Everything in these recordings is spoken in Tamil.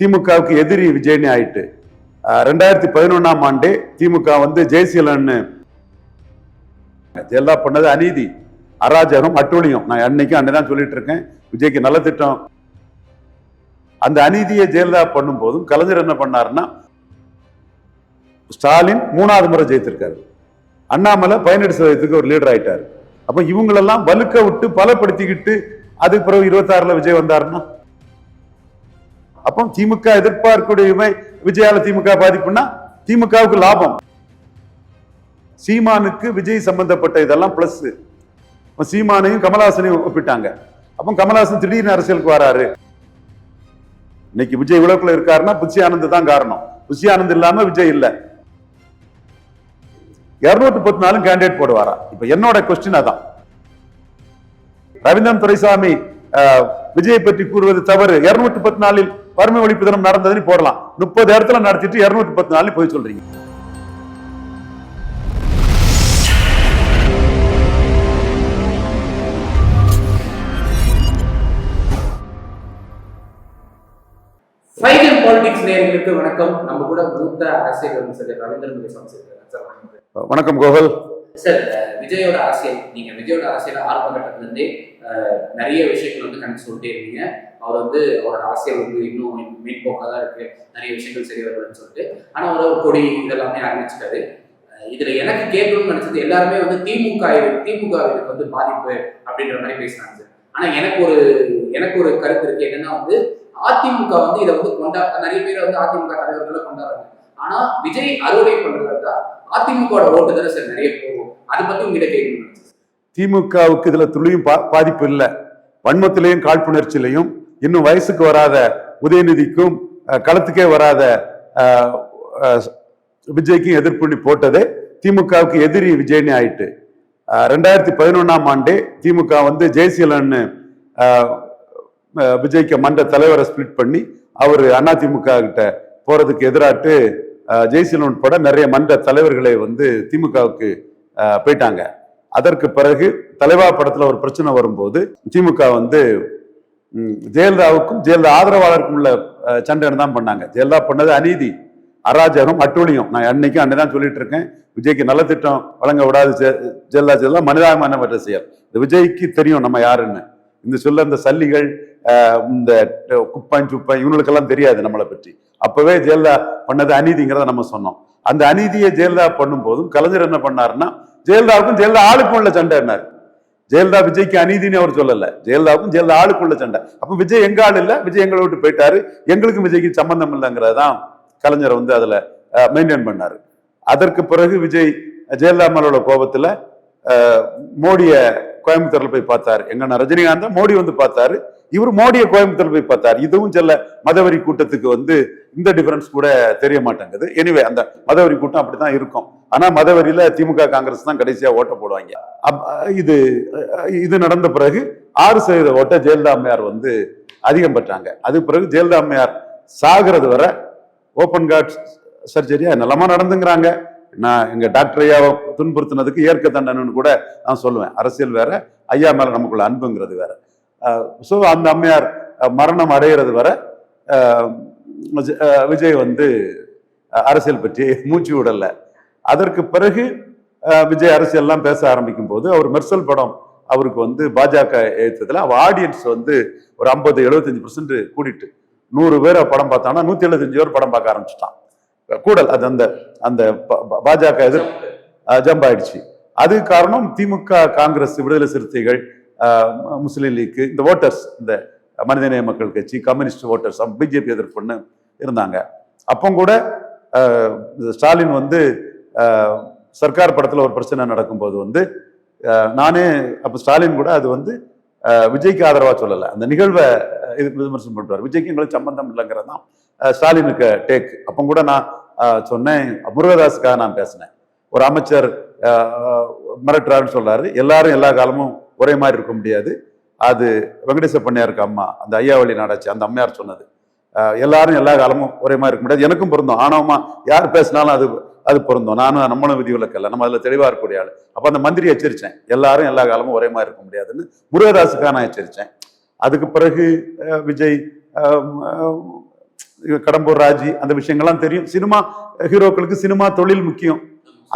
திமுகவுக்கு எதிரி விஜய்னு ஆயிட்டு. ரெண்டாயிரத்தி பதினொன்னாம் ஆண்டே திமுக வந்து ஜெயசீலன் எல்லாம் பண்ணது அநீதி அராஜகம் அட்டூழியம். நான் அன்னைக்கு அன்னைதான் சொல்லிட்டு இருக்கேன் விஜய்க்கு நல்ல திட்டம். அந்த அநீதியை ஜெயலலிதா பண்ணும் போதும் கலைஞர் என்ன பண்ணாருன்னா ஸ்டாலின் மூணாவது முறை ஜெயித்திருக்காரு. அண்ணாமலை பயனடி சதவீதத்துக்கு ஒரு லீடர் ஆயிட்டார். அப்ப இவங்களெல்லாம் வலுக்க விட்டு பலப்படுத்திக்கிட்டு அதுக்கு பிறகு இருபத்தாறுல விஜய் வந்தாருன்னா அப்போ திமுக எதிர்பார்க்கக்கூடிய விஜயால திமுக பாதிப்புன்னா திமுகவுக்கு லாபம். சீமானுக்கு விஜய் சம்பந்தப்பட்ட இதெல்லாம் பிளஸ் சீமானையும் கமலஹாசனையும் ஒப்பிட்டாங்க. அப்போ கமலஹாசன் திடீர்னு அரசியலுக்கு வராரு. இன்னைக்கு விஜய் விளக்குல இருக்காருன்னா புஷி ஆனந்த் தான் காரணம். புஷி ஆனந்த் இல்லாம விஜய் இல்ல. இருநூத்தி பத்து நாளும் கேண்டிடேட் போடுவாரா? இப்ப என்னோட கொஸ்டின் அதான். ரவீந்திரன் துரைசாமி விஜயை பற்றி கூறுவது தவறு. இருநூத்தி பத்து நாளில் வறுமை ஒழிப்பு தினம் நடந்ததுன்னு போடலாம். முப்பது இடத்துல நடத்திட்டு இருநூத்தி பத்து நாளில் போய் சொல்றீங்க. நேயர்களுக்கு வணக்கம். நம்ம கூட மூத்த அரசியல் விமர்சகர் ரவீந்திரன் சார் வணக்கம் கோகுல். சார் விஜயோட அரசியல் நீங்க விஜயோட அரசியல் ஆரம்ப கட்டத்துல இருந்தே நிறைய விஷயங்கள் வந்து கணக்கு சொல்லிட்டே இருக்கீங்க அவர் வந்து அவரோட அரசியல் வந்து இன்னும் மீட்போக்கா தான் இருக்கு. நிறைய விஷயங்கள் சரி வருதுன்னு சொல்லிட்டு. ஆனா அவர் ஒரு கொடி இதெல்லாமே அறிவிச்சிட்டாரு. இதுல எனக்கு கேட்கணும்னு நினைச்சது எல்லாருமே வந்து திமுக இது- திமுக வந்து பாதிப்பு அப்படின்ற மாதிரி பேசினாங்க. ஆனா எனக்கு ஒரு எனக்கு ஒரு கருத்து இருக்கு. என்னன்னா வந்து அதிமுக வந்து இதை வந்து கொண்டா நிறைய பேர் வந்து அதிமுக தலைவர்களை கொண்டாடுறாங்க. ஆனா விஜய் அறுவடை பண்றதா அதிமுக ஓட்டு தானே சார் நிறைய போகும். அதை பத்தி உங்ககிட்ட கேட்கணும் திமுகவுக்கு இதுல துளியும் பா- பாதிப்பு இல்லை. வன்மத்திலையும் காழ்ப்புணர்ச்சியிலையும் இன்னும் வயசுக்கு வராத உதயநிதிக்கும் களத்துக்கே வராத விஜய்க்கும் எதிர்ப்புண்ணி போட்டதே திமுகவுக்கு எதிரி விஜய்னு ஆயிட்டு. ரெண்டாயிரத்தி பதினொன்னாம் ஆண்டே திமுக வந்து ஜெய்சீலன்னு விஜய்க்கு மன்ற தலைவரை ஸ்பிளிட் பண்ணி அவர் அதிமுக கிட்ட போறதுக்கு எதிராட்டு ஜெய்சீலன் உட்பட நிறைய மன்ற தலைவர்களை வந்து திமுகவுக்கு போயிட்டாங்க. அதற்கு பிறகு தலைவா படத்தில் ஒரு பிரச்சனை வரும்போது திமுக வந்து ஜெயலலிதாவுக்கும் ஜெயலலிதா ஆதரவாளருக்கும் உள்ள சண்டைன்னு தான் பண்ணாங்க. ஜெயலலிதா பண்ணது அநீதி அராஜகம் அட்டூழியம். நான் அன்றைக்கும் அன்னை தான் சொல்லிட்டு இருக்கேன். விஜய்க்கு நல்ல திட்டம் வழங்க விடாது ஜெயலலிதா ஜெயலலிதா மனிதாபிமானமற்ற செயல். இந்த விஜய்க்கு தெரியும் நம்ம யாருன்னு. இந்த சொல்ல இந்த சல்லிகள் இந்த குப்பான் சுப்பான் இவங்களுக்கெல்லாம் தெரியாது நம்மளை பற்றி. அப்பவே ஜெயலலிதா பண்ணது அநீதிங்கிறத நம்ம சொன்னோம். அந்த அநீதியை ஜெயலலிதா பண்ணும்போதும் கலைஞர் என்ன பண்ணாருன்னா ஜெயலலிதாவுக்கும் ஜெயலலிதா ஆளுக்கும் உள்ள சண்டை என்னார்? ஜெயலலிதா விஜய்க்கு அநீதினு அவர் சொல்லல. ஜெயலலிதாவுக்கும் ஜெயலலிதா ஆளுக்குள்ள சண்டை. அப்ப விஜய் எங்க ஆள் இல்ல? விஜய் எங்களை விட்டு போயிட்டாரு. எங்களுக்கும் விஜய்க்கு சம்பந்தம் இல்லைங்கிறதான் கலைஞர் வந்து அதுல மெயின்டைன் பண்ணாரு. அதற்கு பிறகு விஜய் ஜெயலலிதா மேலோட கோபத்துல மோடிய கோயம்புத்தூர்ல போய் பார்த்தாரு. எங்கன்னா ரஜினிகாந்த மோடி வந்து பார்த்தாரு. இவர் மோடியை கோயம்புத்தூர் போய் பார்த்தார். இதுவும் செல்ல மதவரி கூட்டத்துக்கு வந்து இந்த டிஃபரன்ஸ் கூட தெரிய மாட்டேங்குது. எனிவே அந்த மதவரி கூட்டம் அப்படித்தான் இருக்கும். ஆனா மதவரியில திமுக காங்கிரஸ் தான் கடைசியா ஓட்ட போடுவாங்க. அப்- இது இது நடந்த பிறகு ஆறு சதவீத ஓட்ட ஜெயலலிதா அம்மையார் வந்து அதிகம் பெற்றாங்க. அது பிறகு ஜெயலலிதா அம்மையார் சாகிறது வர ஓப்பன் கார்ட் சர்ஜரியா நல்லமா நடந்துங்கிறாங்க. நான் எங்க டாக்டர் ஐயாவை துன்புறுத்தினதுக்கு ஏற்க தண்டனைன்னு கூட நான் சொல்லுவேன். அரசியல் வேற ஐயா மேல நமக்குள்ள அன்புங்கிறது வேற. ஸோ அந்த அம்மையார் மரணம் அடைகிறது வரை விஜய் வந்து அரசியல் பற்றி மூச்சு விடல. அதற்கு பிறகு விஜய் அரசியல்லாம் பேச ஆரம்பிக்கும் போது அவர் மெர்சல் படம் அவருக்கு வந்து பாஜக எழுத்ததுல அவ ஆடியன்ஸ் வந்து ஒரு ஐம்பது எழுபத்தஞ்சு பர்சன்ட் கூடிட்டு நூறு பேர் படம் பார்த்தானா நூத்தி எழுபத்தஞ்சு பேர் படம் பார்க்க ஆரம்பிச்சிட்டான். கூடல் அது அந்த அந்த பாஜக எதிர் ஜம்ப் ஆயிடுச்சு. அது காரணம் திமுக காங்கிரஸ் விடுதலை சிறுத்தைகள் முஸ்லீம் லீக்கு இந்த ஓட்டர்ஸ் இந்த மனிதநேய மக்கள் கட்சி கம்யூனிஸ்ட் ஓட்டர்ஸ் பிஜேபி எதிர்ப்புன்னு இருந்தாங்க. அப்போ கூட இந்த ஸ்டாலின் வந்து சர்க்கார் படத்தில் ஒரு பிரச்சனை நடக்கும்போது வந்து நானே அப்போ ஸ்டாலின் கூட அது வந்து விஜய்க்கு ஆதரவாக சொல்லலை. அந்த நிகழ்வை இது விமர்சனம் பண்ணுவார் விஜய்க்கு எங்களுக்கு சம்பந்தம் இல்லைங்கிறது தான் ஸ்டாலினுக்கு டேக் அப்போ கூட நான் சொன்னேன் முருகதாஸுக்காக நான் பேசினேன். ஒரு அமைச்சர் மிரட்டுறாருன்னு சொல்கிறாரு எல்லாரும் எல்லா காலமும் ஒரே மாதிரி இருக்க முடியாது. அது வெங்கடேச பண்ணையாருக்கு அம்மா அந்த ஐயாவளி நாடாச்சு அந்த அம்மையார் சொன்னது. எல்லாரும் எல்லா காலமும் ஒரே மாதிரி இருக்க முடியாது. எனக்கும் பொருந்தும். ஆணவமா யார் பேசினாலும் அது அது பொருந்தும். நானும் நம்மளும் விதி விலக்கல்ல நம்ம அதில் தெளிவாக இருக்கக்கூடிய ஆள். அப்போ அந்த மந்திரி எச்சரித்தேன் எல்லாரும் எல்லா காலமும் ஒரே மாதிரி இருக்க முடியாதுன்னு முருகதாஸுக்காக நான் எச்சரித்தேன் அதுக்கு பிறகு விஜய் கடம்பூர் ராஜி அந்த விஷயங்கள்லாம் தெரியும். சினிமா ஹீரோக்களுக்கு சினிமா தொழில் முக்கியம்.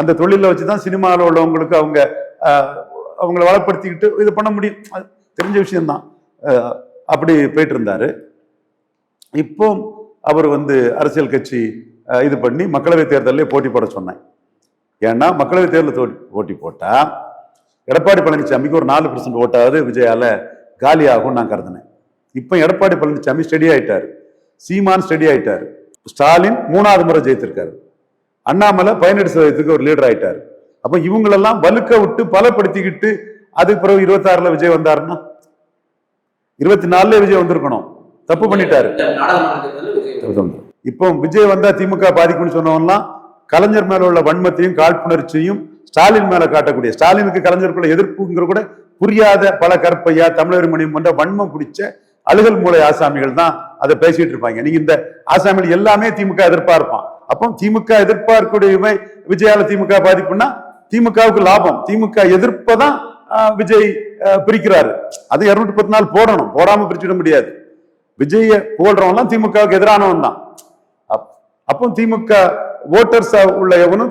அந்த தொழிலை வச்சு தான் சினிமாவில் உள்ளவங்களுக்கு அவங்க அவங்கள வளப்படுத்திக்கிட்டு இது பண்ண முடியும் அது தெரிஞ்ச விஷயம்தான். அப்படி போயிட்டு இருந்தாரு இப்போ அவர் வந்து அரசியல் கட்சி இது பண்ணி மக்களவை தேர்தலில் போட்டி போட சொன்னேன் ஏன்னா மக்களவை தேர்தலில் போட்டி போட்டா எடப்பாடி பழனிசாமிக்கு ஒரு நாலு பர்சன்ட் ஓட்டாவது விஜயால காலி ஆகும் நான் கருதினேன். இப்போ எடப்பாடி பழனிசாமி ஸ்டெடி ஆயிட்டாரு. சீமான் ஸ்டெடி ஆயிட்டாரு. ஸ்டாலின் மூணாவது முறை ஜெயித்திருக்காரு. அண்ணாமலை பயனெடுத்து சதவீதத்துக்கு ஒரு லீடர் ஆயிட்டாரு. அப்ப இவங்களெல்லாம் வலுக்க விட்டு பலப்படுத்திக்கிட்டு அதுக்கு பிறகு இருபத்தாறுல விஜய் வந்தாருன்னா? இருபத்தி நாலுல விஜய் வந்திருக்கணும். தப்பு பண்ணிட்டாரு. இப்போ விஜய் வந்தா திமுக பாதிக்கும்னு சொன்னவன்லாம் கலைஞர் மேல உள்ள வன்மத்தையும் காழ்ப்புணர்ச்சியும் ஸ்டாலின் மேல காட்டக்கூடிய ஸ்டாலினுக்கு கலைஞருக்குள்ள எதிர்ப்புங்கிற கூட புரியாத பல கற்பையா தமிழர் மணியம் போன்ற வன்மம் பிடிச்ச அழுகல் மூளை ஆசாமிகள் தான் அதை பேசிட்டு இருப்பாங்க. நீங்க இந்த ஆசாமிகள் எல்லாமே திமுக எதிர்பார்ப்பான் அப்போ திமுக எதிர்பார்க்கக்கூடியவை விஜயால திமுக பாதிப்புன்னா திமுகவுக்கு லாபம். திமுக எதிர்ப்பை தான் விஜய் பிரிக்கிறாரு. அது இருநூத்தி பத்து நாள் போடணும். போடாம பிரிச்சுட முடியாது. விஜய போடுறவன்லாம் திமுகவுக்கு எதிரானவன் தான். அப்போ திமுக ஓட்டர்ஸ் உள்ள எவனும்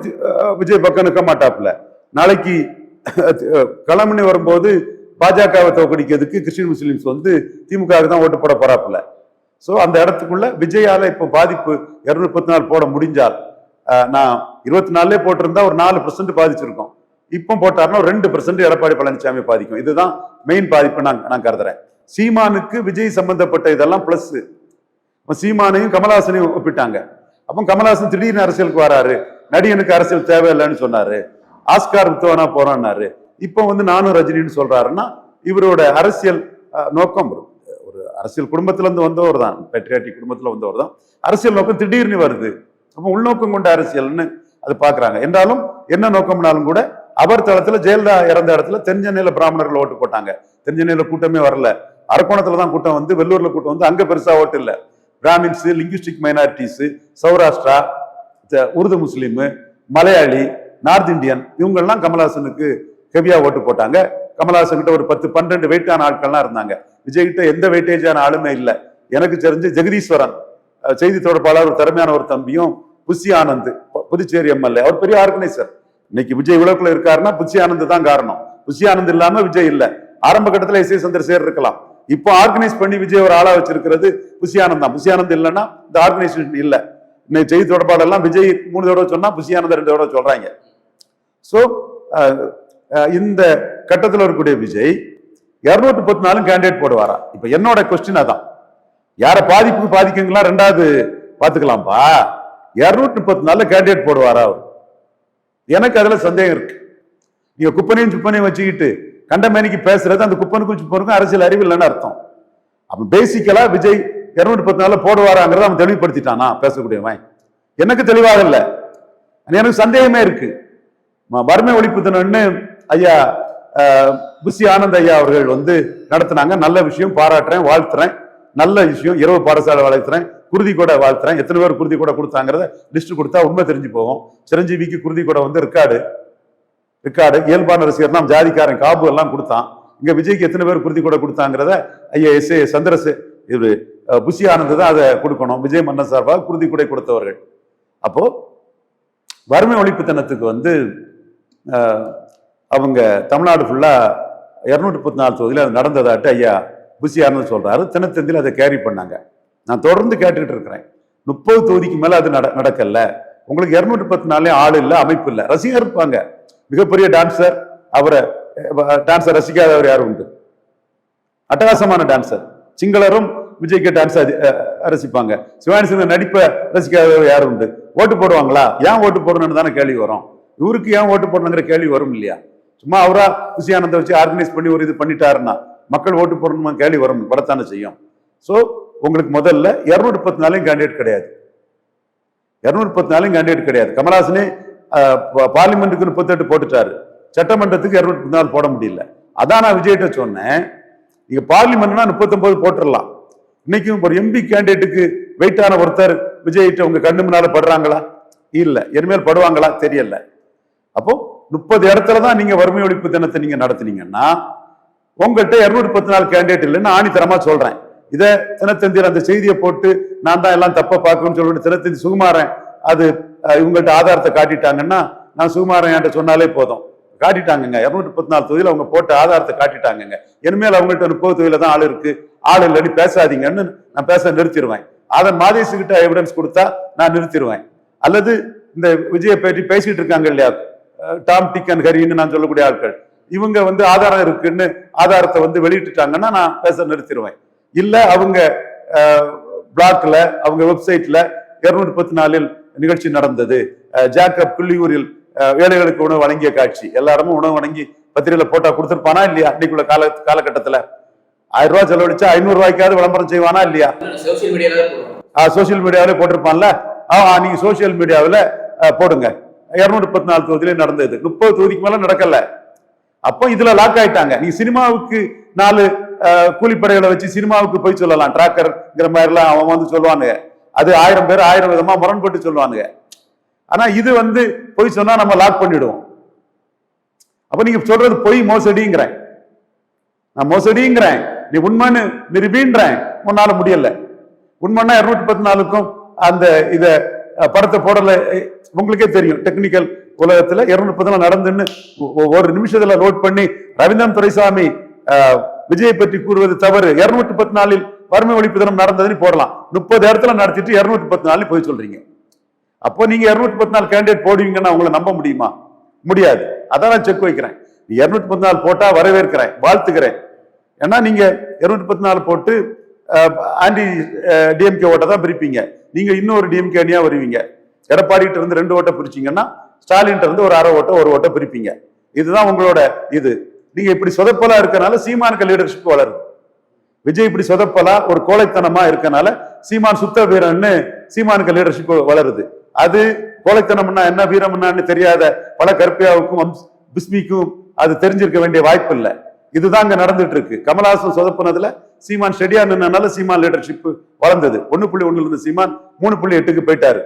விஜய் பக்கம் நிற்க மாட்டாப்புல. நாளைக்கு அஹ், களமணி வரும்போது பாஜகவை தோக்கடிக்கிறதுக்கு கிறிஸ்டின் முஸ்லீம்ஸ் வந்து திமுகவுக்கு தான் ஓட்டு போட போறாப்புல. ஸோ அந்த இடத்துக்குள்ள விஜயால இப்போ பாதிப்பு இருநூத்தி பத்து நாள் போட முடிஞ்சால் நான் இருபத்தி நாலுலே போட்டிருந்தா ஒரு நாலு பர்சன்ட் பாதிச்சிருக்கோம். இப்போ போட்டார்னா ரெண்டு பர்சன்ட் எடப்பாடி பழனிசாமி பாதிக்கும். இதுதான் மெயின் பாதிப்பு நான் நான் கருதுறேன். சீமானுக்கு விஜய் சம்பந்தப்பட்ட இதெல்லாம் பிளஸ் சீமானையும் கமலஹாசனையும் ஒப்பிட்டாங்க. அப்போ கமலஹாசன் திடீர்னு அரசியலுக்கு வராரு. நடிகனுக்கு அரசியல் தேவையில்லைன்னு சொன்னாரு. ஆஸ்கார் வித்துவனா போறான்னாரு. இப்போ வந்து நானும் ரஜினின்னு சொல்றாருன்னா இவரோட அரசியல் நோக்கம் ஒரு அரசியல் குடும்பத்துல இருந்து வந்தவர் தான் பெட்ரியாட்டி குடும்பத்துல வந்தவர் தான் அரசியல் நோக்கம் திடீர்னு வருது. அப்போ உள்நோக்கம் கொண்ட அரசியல்னு அது பாக்குறாங்க என்றாலும் என்ன நோக்கம்னாலும் கூட அவர் தளத்துல ஜெயலலிதா இறந்த இடத்துல தென்சென்னையில பிராமணர்கள் ஓட்டு போட்டாங்க. தென்சென்னையில கூட்டமே வரல. அரக்கோணத்தில் தான் கூட்டம் வந்து வெள்ளூர்ல கூட்டம் வந்து அங்க பெருசா ஓட்டு இல்ல. பிராமின்ஸ் லிங்குஸ்டிக் மைனாரிட்டிஸ் சௌராஷ்டிரா த- Urdu Muslim Malayali north Indian இவங்கெல்லாம் கமல்ஹாசனுக்கு ஹெவியா ஓட்டு போட்டாங்க. கமல்ஹாசன் கிட்ட ஒரு பத்து பன்னெண்டு வெயிட்டான ஆட்கள்லாம் இருந்தாங்க. விஜய் கிட்ட எந்த வெயிட்டேஜான ஆளுமே இல்லை. எனக்கு தெரிஞ்சு ஜெகதீஸ்வரன் செய்தி தொடர்பாளர் ஒரு திறமையான ஒரு தம்பியும் புஷி ஆனந்த். புதுச்சேரி எம்எல்ஏ. அவர் பெரிய ஆர்கனைசர். இன்னைக்கு விஜய் விளக்குல இருக்காருன்னா புஷி ஆனந்த் தான் காரணம். புஷி ஆனந்த் இல்லாம விஜய் இல்ல. ஆரம்ப கட்டத்துல எஸ் ஏ சந்திரசேகர் இருக்கலாம். இப்போ ஆர்கனைஸ் பண்ணி விஜய் ஒரு ஆளா வச்சிருக்கிறது புஷி ஆனந்த் தான். புஷி ஆனந்த் இல்லைன்னா இந்த ஆர்கனைசேஷன் இல்ல. இன்னைக்கு செய்தி தொடர்பாடெல்லாம் எல்லாம் விஜய் மூணு தடவை சொன்னா புஷி ஆனந்த் ரெண்டு தடவை சொல்றாங்க. ஸோ இந்த கட்டத்தில் இருக்கக்கூடிய விஜய் இருநூத்தி பத்து நாளும் கேண்டிடேட் போடுவாரா? இப்ப என்னோட கொஸ்டின் அதான். யார பாதிப்புக்கு பாதிக்குங்களா? ரெண்டாவது பார்த்துக்கலாம்ப்பா இரநூத்தி முப்பத்தி நாலுல கேண்டிடேட் போடுவாரா அவர்? எனக்கு அதுல சந்தேகம் இருக்கு. நீங்க குப்பனையும் சுப்பனையும் வச்சுக்கிட்டு கண்டமேனிக்கு பேசுறது அந்த குப்பனுக்கும் சுப்பனுக்கும் அரசியல் அறிவு இல்லைன்னு அர்த்தம். அப்ப பேசிக்கலா விஜய் இரநூத்தி பத்து நாளில் போடுவாராங்கிறத அவன் தெளிவுபடுத்திட்டானா பேசக்கூடியவன்? எனக்கு தெளிவாக இல்லை. எனக்கு சந்தேகமே இருக்கு. வறுமை ஒழிப்பு தினம்னு ஐயா புசி ஆனந்த் ஐயா அவர்கள் வந்து நடத்தினாங்க. நல்ல விஷயம் பாராட்டுறேன் வாழ்த்துறேன். நல்ல விஷயம் இரவு பாடசாலை வளர்த்துறேன். குருதி கூட வாழ்த்துறேன். எத்தனை பேர் குருதி கூட கொடுத்தாங்கிறத லிஸ்ட் கொடுத்தா உண்மை தெரிஞ்சு போகும். சிரஞ்சீவிக்கு குருதி கூட வந்து ரெக்கார்டு ரெக்கார்டு இயல்பான ரசிகர் தான். ஜாதிக்காரன் காபு எல்லாம் கொடுத்தான். இங்க விஜய்க்கு எத்தனை பேர் குருதி கூட கொடுத்தாங்கிறத ஐயா எஸ் ஏ சந்திரசே இது அஹ், புஷி ஆனந்த் தான் அதை கொடுக்கணும். விஜய் மன்னன் சார்பாக குருதி கூட கொடுத்தவர்கள். அப்போ வறுமை ஒழிப்பு தினத்துக்கு வந்து அவங்க தமிழ்நாடு ஃபுல்லா இரநூற்றி முப்பத்தி நாலு தொகுதியில் அது நடந்ததாட்டு ஐயா புஷி ஆனந்த் சொல்றாரு. தினத்தந்தியில் அதை கேரி பண்ணாங்க. நான் தொடர்ந்து கேட்டுக்கிட்டு இருக்கிறேன். முப்பது தொகுதிக்கு மேல அது நட நடக்கல. உங்களுக்கு இருநூற்றி பத்து நாள்லேயும் ஆள் இல்லை அமைப்பு இல்லை. ரசிகர் இருப்பாங்க. மிகப்பெரிய டான்சர் அவரை டான்சர் ரசிக்காதவர் யாரும் உண்டு? அட்டகாசமான டான்சர் சிங்களரும் விஜய்க்கு டான்ஸ் ரசிப்பாங்க. சிவானி சிங்கர் நடிப்பை ரசிக்காதவர் யாரும் உண்டு? ஓட்டு போடுவாங்களா? ஏன் ஓட்டு போடணும்னு தானே கேள்வி வரும். இவருக்கு ஏன் ஓட்டு போடணுங்கிற கேள்வி வரும் இல்லையா? சும்மா அவரா குசியானந்த வச்சு ஆர்கனைஸ் பண்ணி ஒரு இது பண்ணிட்டாருன்னா மக்கள் ஓட்டு போடணுமா கேள்வி வரும். வரத்தானே செய்யும். ஸோ உங்களுக்கு முதல்ல இருநூற்றி பத்து நாளையும் கேண்டிடேட் கிடையாது. இருநூற்றி பத்து நாளையும் கேண்டிடேட் கிடையாது. கமலஹாசனே பார்லிமெண்ட்டுக்கு முப்பத்தெட்டு போட்டுட்டாரு. சட்டமன்றத்துக்கு இரநூத்தி பத்து நாள் போட முடியல. அதான் நான் விஜய்கிட்ட சொன்னேன். நீங்கள் பார்லிமெண்ட்னா முப்பத்தொம்போது போட்டுடலாம் இன்னைக்கும் ஒரு எம்பி கேண்டிடேட்டுக்கு வெயிட்டான ஒருத்தர் விஜய்கிட்ட உங்கள் கண்ணு முன்னால் படுறாங்களா? இல்லை. இனிமேல் படுவாங்களா? தெரியல. அப்போ முப்பது இடத்துல தான் நீங்கள் வறுமை ஒழிப்பு தினத்தை நீங்கள் நடத்துனீங்கன்னா உங்கள்கிட்ட இரநூறு பத்து நாள் கேண்டிடேட் இல்லைன்னு ஆணித்தரமாக சொல்கிறேன் இதை தினத்தந்தியில் அந்த செய்தியை போட்டு நான் தான் எல்லாம் தப்பா பார்க்கணும்னு சொல்லிட்டு தினத்தந்தி சுகுமாரன் அது இவங்கள்ட்ட ஆதாரத்தை காட்டிட்டாங்கன்னா நான் சுகுமாரன் என்கிட்ட சொன்னாலே போதும். காட்டிட்டாங்கங்க. இரநூத்தி முப்பத்தி நாலு தொகுதியில் அவங்க போட்ட ஆதாரத்தை காட்டிட்டாங்கங்க. இனிமேல் அவங்கள்ட்ட முப்பது தொகுதியில தான் ஆள் இருக்கு. ஆள் இல்லைன்னு பேசாதீங்கன்னு நான் பேச நிறுத்திடுவேன் அதன் மாதேசுகிட்ட எவிடன்ஸ் கொடுத்தா நான் நிறுத்திடுவேன் அல்லது இந்த விஜயை பற்றி பேசிட்டு இருக்காங்க இல்லையா? டாம் டிக் அண்ட் ஹரின்னு நான் சொல்லக்கூடிய ஆட்கள். இவங்க வந்து ஆதாரம் இருக்குன்னு ஆதாரத்தை வந்து வெளியிட்டுட்டாங்கன்னா நான் பேச நிறுத்திடுவேன் இல்ல அவங்க பிளாக்ல அவங்க வெப்சைட்ல இருநூற்றி பத்து நாலில் நிகழ்ச்சி நடந்தது. ஜாக்கப் புள்ளியூரில் அஹ், ஏழைகளுக்கு உணவு வழங்கிய காட்சி. எல்லாருமே உணவு வழங்கி பத்திரிகையில போட்டா கொடுத்துருப்பானா இல்லையா? அன்னைக்குள்ள கால காலகட்டத்துல. ஆயிரம் ரூபாய் செலவழிச்சா ஐநூறு ரூபாய்க்காவது விளம்பரம் செய்வானா இல்லையா? சோசியல் மீடியாவிலே போட்டிருப்பான்ல? ஆ நீங்க சோசியல் மீடியாவில் போடுங்க. இருநூற்றி முப்பத்தி நாலு தொகுதியிலே நடந்தது. முப்பது தொகுதிக்கு மேல நடக்கல. அப்போ இதுல லாக் ஆயிட்டாங்க. நீ சினிமாவுக்கு நாலு கூலிப்படைகளை வச்சு சினிமாவுக்கு போய் சொல்லலாம். டிராக்கர்ங்கிற மாதிரிலாம் அவன் வந்து சொல்லுவானுங்க. அது ஆயிரம் பேர் ஆயிரம் விதமா முரண்பட்டு சொல்லுவானுங்க. ஆனா இது வந்து பொய் சொன்னா நம்ம லாக் பண்ணிடுவோம். அப்ப நீங்க சொல்றது பொய் மோசடிங்கிறேன். நான் மோசடிங்கிறேன். நீ உண்மைன்னு நிரூபின்றேன். உன்னால முடியல. உண்மைன்னா இருநூத்தி பத்து நாலுக்கும் அந்த இத படத்தை போடல. உங்களுக்கே தெரியும். டெக்னிக்கல் உலகத்துல இருநூத்தி பத்து நடந்துன்னு ஒவ்வொரு ஒரு நிமிஷத்துல நோட் பண்ணி ரவீந்திரன் துரைசாமி விஜயை பற்றி கூறுவது தவறு. இருநூத்தி பத்து நாளில் வறுமை ஒழிப்பு தினம் நடந்ததுன்னு போடலாம். முப்பது இடத்துல நடத்திட்டு இருநூத்தி பத்து நாளில் போய் சொல்றீங்க. அப்போ நீங்க இருநூற்றி பத்து நாள் கேண்டிடேட் போடுவீங்கன்னா உங்களை நம்ப முடியுமா? முடியாது. அதான் நான் செக் வைக்கிறேன். நீ இருநூற்றி பத்து நாள் போட்டா வரவேற்கிறேன் வாழ்த்துக்கிறேன் ஏன்னா நீங்க இருநூற்றி பத்து நாள் போட்டு ஆன்டி டிஎம்கே ஓட்டை தான் பிரிப்பீங்க. நீங்க இன்னொரு டிஎம்கே அணியா வருவீங்க. எடப்பாடிட்டு இருந்து ரெண்டு ஓட்டை பிரிச்சீங்கன்னா ஸ்டாலின் இருந்து ஒரு அரை ஓட்டை ஒரு ஓட்டை பிரிப்பீங்க. இதுதான் உங்களோட இது. நீங்க இப்படி சொதப்பலா இருக்கனால சீமானுக்கு லீடர்ஷிப் வளருது. விஜய் இப்படி சொதப்பலா ஒரு கோழைத்தனமா இருக்கனால சீமான் சுத்த வீரன்னு சீமானுக்கு லீடர்ஷிப் வளருது. அது கோழைத்தனம்னா என்ன வீரம்னான்னு தெரியாத பல கற்பியாவுக்கும் பிஸ்மிக்கும் அது தெரிஞ்சிருக்க வேண்டிய வாய்ப்பு இல்லை. இதுதான் அங்க நடந்துட்டு இருக்கு கமலஹாசன் சொதப்புனதுல சீமான் ஸ்டெடியா நின்னனால சீமான் லீடர்ஷிப் வளர்ந்தது. ஒன்னு புள்ளி ஒண்ணுல இருந்து சீமான் மூணு புள்ளி எட்டுக்கு போயிட்டாரு.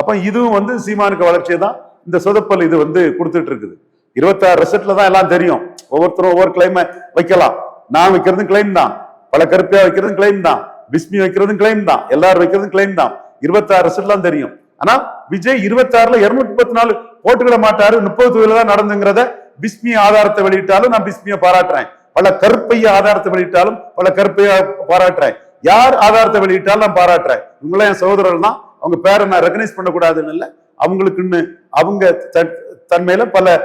அப்ப இதுவும் வந்து சீமானுக்கு வளர்ச்சியை தான் இந்த சொதப்பல் இது வந்து கொடுத்துட்டு இருக்குது இருபத்தாறு ரிசல்ட்ல தான் எல்லாம் தெரியும். ஒவ்வொருத்தரும் ஒவ்வொரு கிளைமை வைக்கலாம். நான் வைக்கிறதும் கிளைம் தான். பல கருப்பையா வைக்கிறதும் கிளைம் தான். பிஸ்மி வைக்கிறதும் கிளைம் தான். எல்லாரும் வைக்கிறதும் கிளைம் தான். இருபத்தாறு ரிசல்ட்லாம் தெரியும். ஆனா விஜய் இருபத்தாறுல இருநூத்தி முப்பத்தி நாலு போட்டுக்கிட மாட்டாரு. முப்பது தொகுதியில தான் நடந்துங்கிறத பிஸ்மி ஆதாரத்தை வெளியிட்டாலும் நான் பிஸ்மியை பாராட்டுறேன். பல கருப்பைய ஆதாரத்தை வெளியிட்டாலும் பல கருப்பைய பாராட்டுறேன். யார் ஆதாரத்தை வெளியிட்டாலும் நான் பாராட்டுறேன். இவங்களாம் என் சகோதரர்கள் தான். அவங்க பேரை நான் ரெகனைஸ் பண்ணக்கூடாதுன்னு இல்லை. அவங்களுக்குன்னு அவங்க தன்மையில பல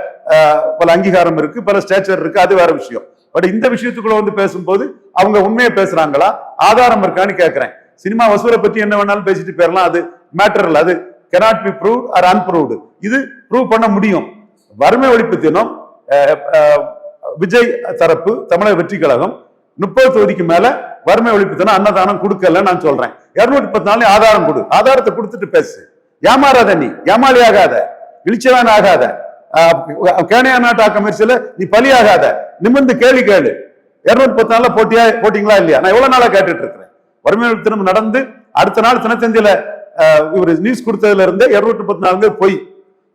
பல அங்கீகாரம் இருக்கு பல ஸ்டேச்சர் இருக்கு அது வேற விஷயம். பட் இந்த விஷயத்துக்குள்ள வந்து பேசும்போது அவங்க உண்மையை பேசுறாங்களா? ஆதாரம் இருக்கான்னு கேட்கிறேன் சினிமா வசூலை பத்தி என்ன வேணாலும் பேசிட்டு போயிடலாம் அது மேட்டர் இல்லை. அது cannot be prove or unproved இது ப்ரூவ் பண்ண முடியும். வறுமை ஒழிப்பு தினம் விஜய் தரப்பு தமிழக வெற்றி கழகம் முப்பது தொகுதிக்கு மேல வறுமை ஒழிப்பு தினம் அன்னதானம் கொடுக்கல நான் சொல்றேன். இருநூத்தி பத்து நாள் ஆதாரம் கொடு. ஆதாரத்தை கொடுத்துட்டு பேசு. ஏமாறாத நீ. ஏமாளி ஆகாத இழிச்சவன் ஆகாத. கேனையா நாட்டா கமர்ஷியல நீ பலியாகாத. நிமிர்ந்து கேள்வி கேளு. இருநூத்தி பத்து நாள்ல போட்டியா போட்டிங்களா இல்லையா? நான் எவ்வளவு நாளா கேட்டுட்டு இருக்கிறேன். வறுமை திரும்ப நடந்து அடுத்த நாள் தினத்தந்தியில இவர் நியூஸ் கொடுத்ததுல இருந்து இருநூத்தி பத்து நாலு போய்.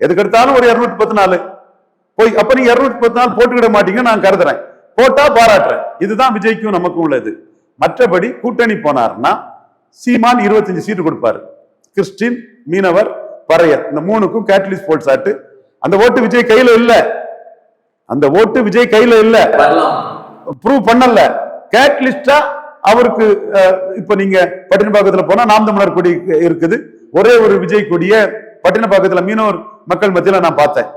எதுக்கு எடுத்தாலும் ஒரு இருநூத்தி பத்து நாலு போய் அப்ப நீங்க இருநூத்தி பத்து நாள் போட்டுக்கிட மாட்டீங்க நான் கருதுறேன். போட்டா பாராட்டுறேன். இதுதான் விஜய்க்கும் நமக்கும் உள்ளது. மற்றபடி கூட்டணி போனார்னா சீமான் இருபத்தஞ்சு சீட்டு கொடுப்பாரு. கிறிஸ்டின் மீனவர் பறையர். இந்த மூணுக்கும் கேட்டலிஸ்ட் போல்ஸ் சாட்டு அந்த ஓட்டு விஜய் கையில இல்ல. அந்த ஓட்டு விஜய் கையில இல்ல. ப்ரூவ் பண்ணல. கேட்லிஸ்டா அவருக்கு இப்ப நீங்க பட்டினப்பாக்கத்துல போனா நாம் தமிழர் கொடி இருக்குது. ஒரே ஒரு விஜய் கொடிய பட்டினப்பாக்கத்துல மீனவர் மக்கள் மத்தியில நான் பார்த்தேன்.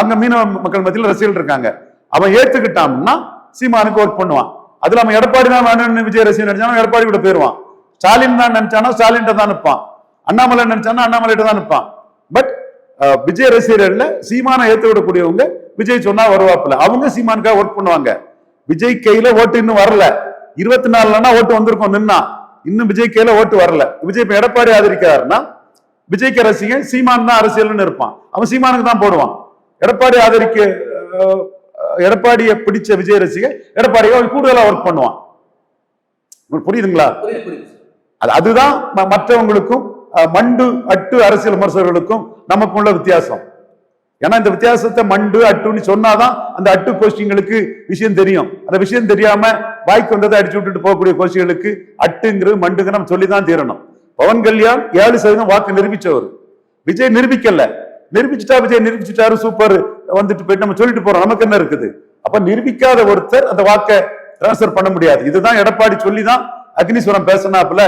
அங்க மீனவ மக்கள் மத்தியில ரசிகர்கள் இருக்காங்க. அவன் ஏத்துக்கிட்டான்னா சீமானுக்கு ஒர்க் பண்ணுவான். அதுல அவன் எடப்பாடி தான் வேணும்னு விஜய் ரசிகன் நினைச்சானா எடப்பாடி கூட போயிருவான். ஸ்டாலின் தான் நினைச்சானா ஸ்டாலின் தான் நிற்பான். அண்ணாமலை நினைச்சானா அண்ணாமலைகிட்ட தான் நிற்பான். விஜய் ரசிகர்கள்ல சீமானை ஏத்து விடக்கூடியவங்க விஜய் சொன்னா வருவாப்புல. அவங்க சீமானுக்காக ஒர்க் பண்ணுவாங்க. விஜய் கையில ஓட்டு இன்னும் வரல. இருபத்தி நாலுலன்னா ஓட்டு வந்திருக்கும் நின்னா இன்னும் விஜய் கையில ஓட்டு வரல. விஜய் இப்ப எடப்பாடி ஆதரிக்கிறாருன்னா விஜய்க்கு ரசிகன் சீமான் தான் அரசியல்னு இருப்பான். அவன் சீமானுக்கு தான் போடுவான். எடப்பாடி ஆதரிக்க எடப்பாடியை பிடிச்ச விஜய் ரசிகன் எடப்பாடியை அவன் கூடுதலா ஒர்க் பண்ணுவான். புரியுதுங்களா? புரியுது புரியுது அது அதுதான் மற்றவங்களுக்கும் மண்டு அட்டு அரசியல் விமர்சகர்களுக்கும் நமக்கும் உள்ள வித்தியாசம். ஏன்னா இந்த வித்தியாசத்தை மண்டு அட்டுன்னு சொன்னாதான் அந்த அட்டு கோஷ்டிங்களுக்கு விஷயம் தெரியும். அந்த விஷயம் தெரியாம வாய்க்கு வந்ததை அடிச்சு விட்டுட்டு போகக்கூடிய கோஷ்டிகளுக்கு அட்டுங்கிறது மண்டுங்க நம்ம சொல்லி தான் தீரணும். பவன் கல்யாண் ஏழு சதவீதம் வாக்கு நிரூபிச்சவர். விஜய் நிரூபிக்கல. நிரூபிச்சுட்டா விஜய் நிரூபிச்சுட்டாரு சூப்பர். வந்துட்டு போயிட்டு நம்ம சொல்லிட்டு போறோம். நமக்கு என்ன இருக்குது? அப்ப நிரூபிக்காத ஒருத்தர் அந்த வாக்கை டிரான்ஸ்பர் பண்ண முடியாது. இதுதான் எடப்பாடி சொல்லி தான் அக்னீஸ்வரம் பேசினாப்புல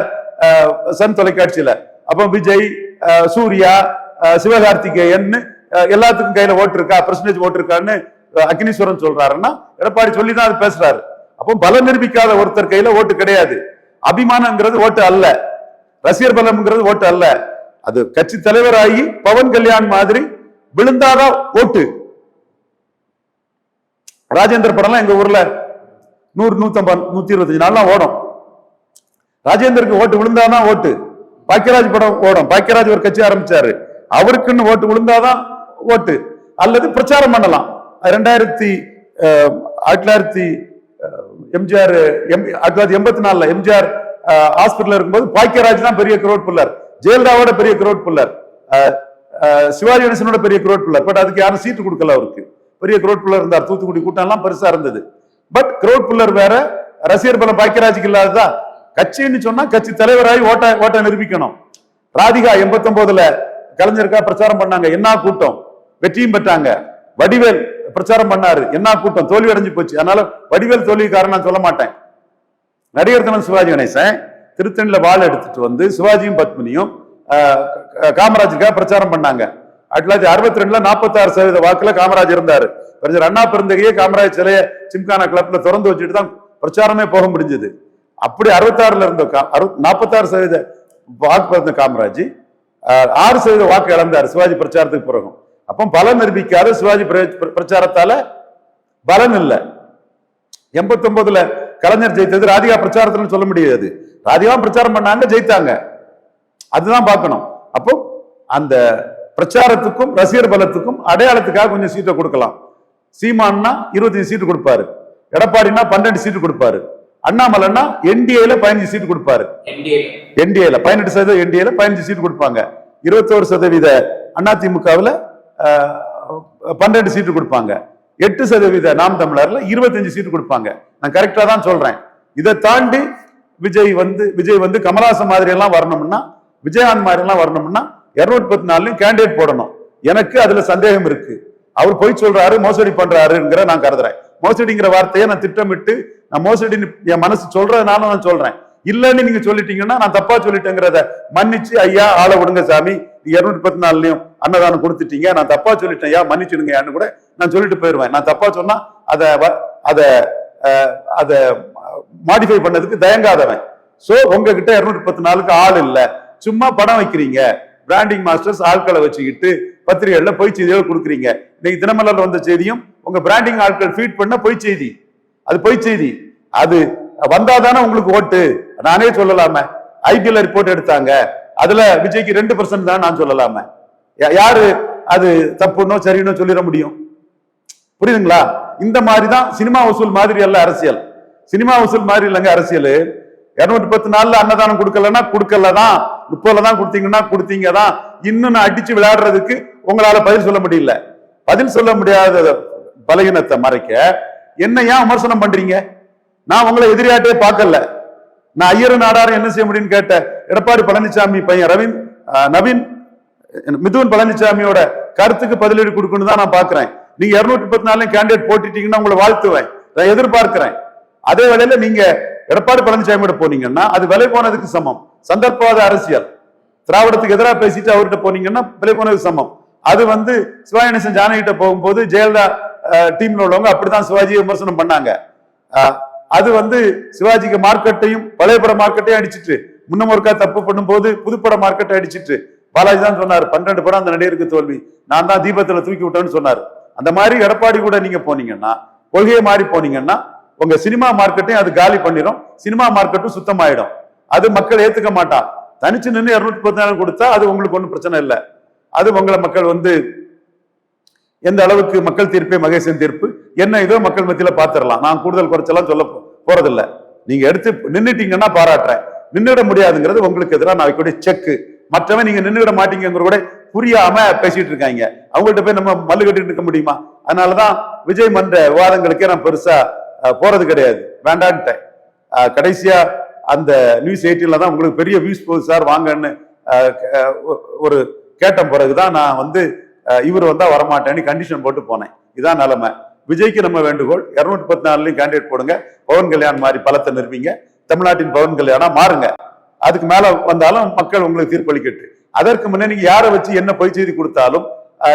சன் தொலைக்காட்சியில. அப்போ விஜய் சூர்யா சிவகார்த்திகேயன் எல்லாத்துக்கும் கையில ஓட்டு இருக்கா? பிரசன்டேஜ் ஓட்டு இருக்கான்னு அக்னீஸ்வரன் சொல்றாருன்னா எடப்பாடி சொல்லி தான் அது பேசுறாரு. அப்போ பலம் நிரூபிக்காத ஒருத்தர் கையில ஓட்டு கிடையாது. அபிமானங்கிறது ஓட்டு அல்ல. ரசிகர் பலம்ங்கிறது ஓட்டு அல்ல. அது கட்சி தலைவராகி பவன் கல்யாண் மாதிரி விழுந்தாதான் ஓட்டு ராஜேந்திர படம்லாம் எங்க ஊர்ல நூறு நூத்தம்பது நூத்தி இருபத்தஞ்சு நாள்லாம் ஓடும். ராஜேந்தருக்கு ஓட்டு விழுந்தாதான் ஓட்டு பாக்கியராஜ் படம் ஓடும். பாக்கியராஜ் ஒரு கட்சி ஆரம்பிச்சாரு. அவருக்குன்னு ஓட்டு விழுந்தாதான் ஓட்டு. அல்லது பிரச்சாரம் பண்ணலாம். ரெண்டாயிரத்தி ஆயிரத்தி தொள்ளாயிரத்தி எம்ஜிஆர் எம் ஆயிரத்தி தொள்ளாயிரத்தி எண்பத்தி நாலுல எம்ஜிஆர் ஹாஸ்பிட்டல் இருக்கும்போது பாக்கியராஜ் தான் பெரிய குரோட் புல்லர் ஜெயலலிதாவோட பெரிய குரோட் புல்லர் சிவாஜி கணேசனோட பெரிய குரோட் புல்லர் பட் அதுக்கு யாரும் சீட்டு கொடுக்கல அவருக்கு. பெரிய குரோட் புல்லர் இருந்தார். தூத்துக்குடி கூட்டம் எல்லாம் பெருசா இருந்தது. பட் கிரௌட் புல்லர் வேற ரசிகர் பலம் பாக்கியராஜுக்கு இல்லாததா? கட்சின்னு சொன்னா கட்சி தலைவராகி ஓட்ட ஓட்ட நிரூபிக்கணும். ராதிகா 89 கலைஞருக்கா பிரச்சாரம் பண்ணாங்க. என்ன கூட்டம்? வெற்றியும் பெற்றாங்க. வடிவேல் பிரச்சாரம் பண்ணாரு. என்ன கூட்டம்? தோல்வி அடைஞ்சு போச்சு. அதனால வடிவேல் தோல்விக்காரன் நான் சொல்ல மாட்டேன். நடிகர் தினம் சிவாஜி கணேசன் திருத்தணில வாள் எடுத்துட்டு வந்து சிவாஜியும் பத்மினியும் காமராஜுக்காக பிரச்சாரம் பண்ணாங்க. ஆயிரத்தி தொள்ளாயிரத்தி அறுபத்தி ரெண்டுல நாற்பத்தாறு சதவீத வாக்குல காமராஜ் இருந்தாரு. பெருஞ்சர் அண்ணா பிறந்தகையே காமராஜ் சிலைய சிம்கானா கிளப்ல திறந்து வச்சுட்டு தான் பிரச்சாரமே போக முடிஞ்சது. அப்படி அறுபத்தாறுல இருந்த கா- அறு- நாற்பத்தாறு சதவீத வாக்கு பிறந்த காமராஜ் ஆறு சதவீத வாக்கு இழந்தார் சிவாஜி பிரச்சாரத்துக்கு பிறகு. அப்போ பலன் நிரூபிக்காத சிவாஜி பிரச்சாரத்தால பலன் இல்லை. எண்பத்தொன்பதுல கலைஞர் ஜெயித்தது ராதிகா பிரச்சாரத்துல சொல்ல முடியாது ராதிகா பிரச்சாரம் பண்ணாங்க ஜெயித்தாங்க. அதுதான் பார்க்கணும். அப்போ அந்த பிரச்சாரத்துக்கும் ரசிகர் பலத்துக்கும் அடையாளத்துக்காக கொஞ்சம் சீட்டை கொடுக்கலாம். சீமான்னா இருபத்தஞ்சு சீட்டு கொடுப்பாரு. எடப்பாடினா பன்னெண்டு சீட்டு கொடுப்பாரு. அண்ணாமலைன்னா என்டிஏல பதினஞ்சு சீட்டு கொடுப்பாரு. என்டிஏ என்டிஏல பதினெட்டு சதவீதம் என்டிஏல பதினஞ்சு சீட்டு கொடுப்பாங்க. இருபத்தோரு சதவீத அதிமுகவில் பன்னெண்டு சீட்டு கொடுப்பாங்க. எட்டு சதவீத நாம் தமிழர்ல இருபத்தஞ்சு சீட்டு கொடுப்பாங்க. நான் கரெக்டா தான் சொல்றேன். இதை தாண்டி விஜய் வந்து விஜய் வந்து கமலாசன் மாதிரி எல்லாம் வரணும்னா விஜயகாந்த் மாதிரி எல்லாம் வரணும்னா இருநூத்தி பத்து நாலுலயும் கேண்டிடேட் போடணும். எனக்கு அதுல சந்தேகம் இருக்கு. அவர் பொய் சொல்றாரு மோசடி பண்றாருங்கிற நான் கருதுறேன். மோசடிங்கிற வார்த்தையை நான் திட்டமிட்டு நான் மோசடின்னு என் மனசு சொல்றதுனால நான் சொல்றேன். இல்லைன்னு நீங்க சொல்லிட்டீங்கன்னா நான் தப்பா சொல்லிட்டேங்கிறத மன்னிச்சு ஐயா ஆளை விடுங்க சாமி. இருநூத்தி பத்து நாலுலயும் அன்னதானம் கொடுத்துட்டீங்க. நான் தப்பா சொல்லிட்டேன் ஐயா மன்னிச்சிடுங்கன்னு கூட நான் சொல்லிட்டு போயிடுவேன். நான் தப்பா சொன்னா அதை வ- அதை அதை மாடிஃபை பண்ணதுக்கு தயங்காதவன். சோ உங்ககிட்ட இருநூத்தி பத்து நாளுக்கு ஆள் இல்ல. சும்மா படம் வைக்கிறீங்க. பிராண்டிங் மாஸ்டர்ஸ் ஆட்களை வச்சுக்கிட்டு பத்திரிகைகள்ல பொய் செய்திகள் கொடுக்குறீங்க. இன்னைக்கு தினமலர்ல வந்த செய்தியும் உங்க பிராண்டிங் ஆட்கள் ஃபீட் பண்ண பொய் செய்தி. அது பொய் செய்தி. அது வந்தாதானே உங்களுக்கு ஓட்டு. நானே சொல்லலாமே. ஐபிஎல் ரிப்போர்ட் எடுத்தாங்க. அதுல விஜய்க்கு ரெண்டு பர்சன்ட் தான் நான் சொல்லலாமே. யா- யாரு? அது தப்புன்னோ சரின்னோ சொல்லிட முடியும். புரியுதுங்களா? இந்த மாதிரி தான் சினிமா வசூல் மாதிரி அல்ல அரசியல். சினிமா வசூல் மாதிரி இல்லைங்க அரசியல். இருநூத்தி பத்து நாள்ல அன்னதானம் கொடுக்கலன்னா கொடுக்கல தான். முப்பதுல தான் கொடுத்தீங்கன்னா கொடுத்தீங்க தான். இன்னும் நான் அடிச்சு விளையாடுறதுக்கு உங்களால பதில் சொல்ல முடியல. பதில் சொல்ல முடியாத பலகீனத்தை மறைக்க என்ன ஏன் விமர்சனம் பண்றீங்க? நான் உங்களை எதிரியாட்டே பார்க்கல. நான் ஐயரு நாடாரும் என்ன செய்ய முடியும்னு கேட்ட எடப்பாடி பழனிசாமி பையன் ரவீன் நவீன் மிதுன் பழனிசாமியோட கருத்துக்கு பதிலீடு கொடுக்கணும் தான் நான் பாக்குறேன் நீங்க இருநூத்தி பத்தி நாலு கேண்டிடேட் போட்டுட்டீங்கன்னா உங்களை வாழ்த்துவேன். நான் எதிர்பார்க்கிறேன். அதே வேளையில நீங்க எடப்பாடி பழனிசாமியோட போனீங்கன்னா அது விலை போனதுக்கு சமம். சந்தர்ப்பவாத அரசியல். திராவிடத்துக்கு எதிராக பேசிட்டு அவர்கிட்ட போனீங்கன்னா விலை போனதுக்கு சமம். அது வந்து சிவாஜி ஜானகிட்ட போகும்போது ஜெயலலிதா டீம்ல உள்ளவங்க அப்படிதான் சிவாஜியை விமர்சனம் பண்ணாங்க. அது வந்து சிவாஜிக்கு மார்க்கெட்டையும் பழையபட மார்க்கெட்டையும் அடிச்சிட்டு முன்னம் ஒருக்கா தப்பு பண்ணும்போது புதுப்பட மார்க்கெட்டை அடிச்சிட்டு பாலாஜி தான் சொன்னார் பன்னெண்டு படம் அந்த நடிகருக்கு தோல்வி. நான் தான் தீபத்துல தூக்கி விட்டேன்னு சொன்னார். அந்த மாதிரி எடப்பாடி கூட நீங்க போனீங்கன்னா கொள்கையை மாறி போனீங்கன்னா உங்க சினிமா மார்க்கெட்டையும் அது காலி பண்ணிடும் சினிமா மார்க்கெட்டும் சுத்தமாயிடும். அது மக்கள் ஏத்துக்க மாட்டான் தனிச்சு நின்று இருநூத்தி பத்து நாள் கொடுத்தா அது உங்களுக்கு ஒன்றும் பிரச்சனை இல்லை. அது உங்களை மக்கள் வந்து எந்த அளவுக்கு மக்கள் தீர்ப்பே மகேசன் தீர்ப்பு? என்ன இதோ மக்கள் மத்தியில பாத்திரலாம். நான் கூடுதல் குறைச்செல்லாம் சொல்ல போறதில்ல. நீங்க எடுத்து நின்னுட்டீங்கன்னா பாராட்டுறேன். நின்றுட முடியாதுங்கிறது உங்களுக்கு எதிராக நான் வைக்கக்கூடிய செக்கு மற்றவன் நீங்க நின்றுட மாட்டீங்கிற கூட புரியாம பேசிட்டு இருக்காங்க. அவங்கள்ட்ட போய் நம்ம மல்லு கட்டிட்டு இருக்க முடியுமா? அதனாலதான் விஜய் மன்ற விவாதங்களுக்கே நான் பெருசா போறது கிடையாது. வேண்டான்ட்டேன். கடைசியா அந்த நியூஸ் எயிட்டீன்ல தான் உங்களுக்கு பெரிய வியூஸ் போகுது சார் வாங்கன்னு ஒரு கேட்ட பிறகுதான் நான் வந்து இவர் வந்தா வரமாட்டேன்னு கண்டிஷன் போட்டு போனேன். இதான் நிலைமை. விஜய்க்கு நம்ம வேண்டுகோள் இருநூத்தி பத்தி நாலுலயும் கேண்டிடேட் போடுங்க. பவன் கல்யாண் மாதிரி பலத்தை நிறுவீங்க தமிழ்நாட்டின் பவன் கல்யாணா மாறுங்க. அதுக்கு மேல வந்தாலும் மக்கள் உங்களுக்கு தீர்ப்பளிக்கட்டு அதற்கு முன்னே நீங்க யாரை வச்சு என்ன பொய் செய்தி கொடுத்தாலும்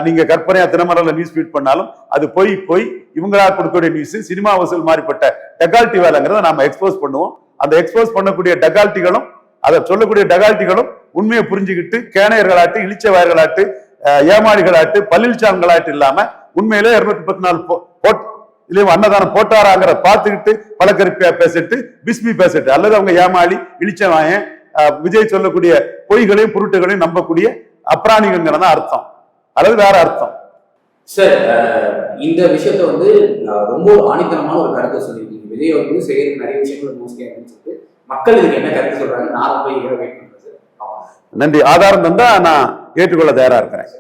நீங்க கற்பனையா தினமரில் நியூஸ் ஃபீட் பண்ணாலும் அது பொய் பொய். இவங்களா கொடுக்கக்கூடிய நியூஸ் சினிமா வசூல் மாறிப்பட்ட டெகால்ட்டி வேலைங்கிறத நாம எக்ஸ்போஸ் பண்ணுவோம். அந்த எக்ஸ்போஸ் பண்ணக்கூடிய டெகால்ட்டிகளும் அதை சொல்லக்கூடிய டெகால்ட்டிகளும் உண்மையை புரிஞ்சுக்கிட்டு கேனையர்களாட்டு இளிச்சவாயர்களாட்டு ஏமாளிகளாட்டு பல்லில்சான்களாட்டு இல்லாம உண்மையிலே இருநூத்தி பத்தி நாலு இதுலயும் அன்னதானம் போட்டாராங்கிற பார்த்துக்கிட்டு பலக்கரிப்பியா பேசிட்டு பிஸ்மி பேசிட்டு அல்லது அவங்க ஏமாளி இளிச்சவாயன் அஹ், விஜய் சொல்லக்கூடிய பொய்களையும் பொருட்டுகளையும் நம்பக்கூடிய அப்ராணிகங்கிறத அர்த்தம். அல்லது வேற அர்த்தம். சார் இந்த விஷயத்த வந்து ரொம்ப ஆணித்தனமான ஒரு கருத்தை சொல்லியிருக்கீங்க. விஜய் வந்து செய்யறது நிறைய விஷயங்கள் மோஸ்ட்லி அப்படின்னு சொல்லிட்டு மக்கள் இதுக்கு என்ன கருத்து சொல்றாங்க நான் போய் வெயிட் பண்றேன் நன்றி. ஆதாரம் தந்தா நான் ஏற்றுக்கொள்ள தயாராக இருக்கிறேன்.